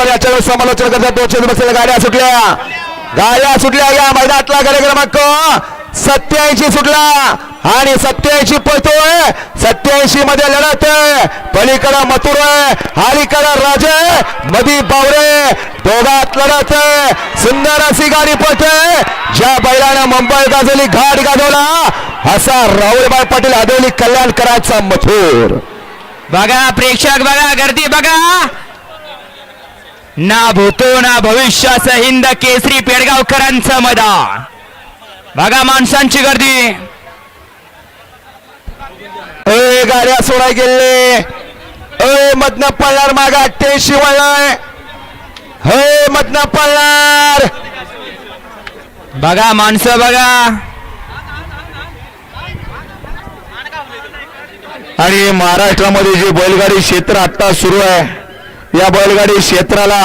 पण याच्यावर समालोचन करतात. दोनशे बसलेल्या गाड्या सुटल्या. गाड्या सुटल्या. या मैदानातला गाडी क्रमांक सत्याऐंशी सुटला. आणि सत्याऐंशी पळतोय. सत्याऐंशी मध्ये लढत आहे. पलीकडं मथुर आहे. अलीकडं राजे मधी बावरे दोघात लढत आहे. सुंदर अशी गाडी पळते. ज्या बैलानं मुंबई गाजवली घाट गाजवला असा राहुलबाई पाटील आदवली कल्याणकरांचा मथुर. बघा प्रेक्षक बघा गर्दी बघा. ना भूतो ना भविष्याचं हिंद केसरी पेडगावकरांचं मैदान. बघा माणसांची गर्दी. ए गाड्या सोडाय गेले. ए मधनं पळणार माग अठ्ठ्याऐंशी वळलाय हे मधनं पळणार. बघा माणसं बघा. आणि महाराष्ट्रामध्ये जे बैलगाडी क्षेत्र आता सुरू आहे या बैलगाडी क्षेत्राला